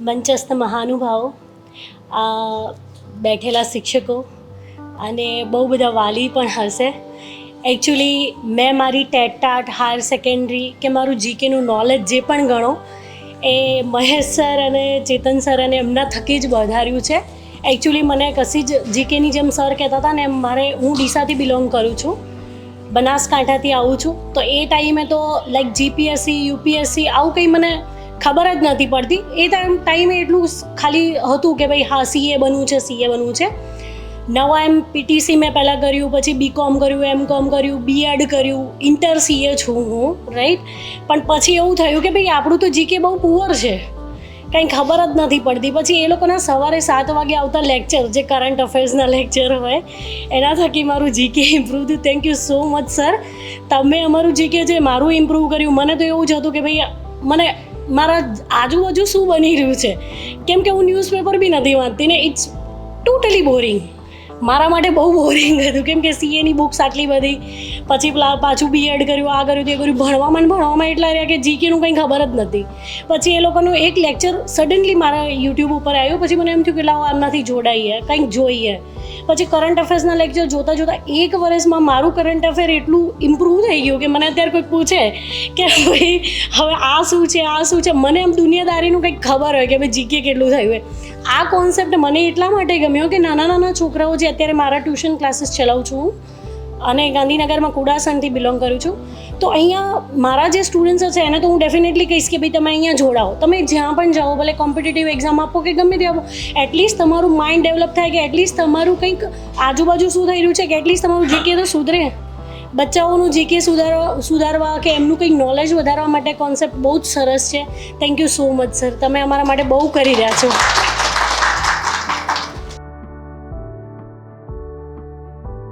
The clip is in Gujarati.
મંચસ્થ મહાનુભાવો બેઠેલા શિક્ષકો અને બહુ બધા વાલી પણ હશે. એકચ્યુઅલી મેં મારી ટેટાટ હાયર સેકન્ડરી કે મારું જીકેનું નોલેજ જે પણ ગણો, એ મહેશ સર અને ચેતન સર અને એમના થકી જ વધાર્યું છે. એકચ્યુઅલી મને કશી જ જીકેની જેમ સર કહેતા હતા ને એમ મારે, હું ડીસાથી બિલોંગ કરું છું. બનાસકાંઠાથી આવું છું. તો એ ટાઈમે તો લાઈક જીપીએસસી યુપીએસસી આવું કંઈ મને ખબર જ નથી પડતી. એ ટાઈમ ટાઈમે એટલું ખાલી હતું કે ભાઈ હા સીએ બનવું છે સીએ બનવું છે. નવા એમ પીટીસી મેં પહેલાં કર્યું, પછી બીકોમ કર્યું એમ કોમ કર્યું બીએડ કર્યું ઇન્ટર સીએ છું હું રાઈટ પણ પછી એવું થયું કે ભાઈ આપણું તો જીકે બહુ પુઅર છે. કંઈ ખબર જ નથી પડતી. પછી એ લોકોના સવારે સાત વાગે આવતા લેક્ચર જે કરંટ અફેર્સના લેક્ચર હોય, એના થકી મારું જીકે ઇમ્પ્રૂવ થયું thank you so much sir તમે અમારું જીકે જે મારું ઇમ્પ્રૂવ કર્યું, મને તો એવું જ હતું કે ભાઈ, મને મારા આજુબાજુ શું બની રહ્યું છે? કેમ કે હું ન્યૂઝપેપર બી નથી વાંચતી ને ઇટ્સ ટોટલી બોરિંગ મારા માટે બહુ બોરિંગ હતું. કેમ કે સીએની બુક્સ આટલી બધી, પછી પાછું બીએડ કર્યું, આ કર્યું, તે કર્યું, ભણવામાં ભણવામાં એટલા રહ્યા કે જીકેનું કંઈ ખબર જ નથી. પછી એ લોકોનું એક લેક્ચર સડનલી મારા યુટ્યુબ ઉપર આવ્યું, પછી મને એમ થયું કે લાવો આમનાથી જોડાઈએ, કંઈક જોઈએ. પછી કરંટ અફેર્સના લેક્ચર જોતાં જોતાં એક વર્ષમાં મારું કરંટ અફેર એટલું ઇમ્પ્રૂવ થઈ ગયું કે મને અત્યારે કોઈ પૂછે કે ભાઈ, હવે આ શું છે, આ શું છે? મને એમ દુનિયાદારીનું કંઈક ખબર હોય કે ભાઈ જીકે કેટલું થયું હોય. આ કોન્સેપ્ટ મને એટલા માટે ગમ્યો કે નાના નાના છોકરાઓ જે અત્યારે મારા ટ્યુશન ક્લાસીસ ચલાવું છું અને ગાંધીનગરમાં કુડાસનથી બિલોંગ કરું છું. તો અહીંયા મારા જે સ્ટુડન્ટ્સ છે, એને તો હું ડેફિનેટલી કહીશ કે ભાઈ તમે અહીંયા જોડાઓ. તમે જ્યાં પણ જાઓ, ભલે કોમ્પિટિટિવ એક્ઝામ આપો કે ગમે તે આપો એટલીસ્ટ તમારું માઇન્ડ ડેવલપ થાય કે એટલીસ્ટ તમારું કંઈક આજુબાજુ શું થઈ રહ્યું છે, કે એટલીસ્ટ તમારું જીકે તો સુધરે. બચ્ચાઓનું જીકે સુધારવા સુધારવા કે એમનું કંઈક નોલેજ વધારવા માટે કોન્સેપ્ટ બહુ જ સરસ છે. Thank you so much sir તમે અમારા માટે બહુ કરી રહ્યા છો.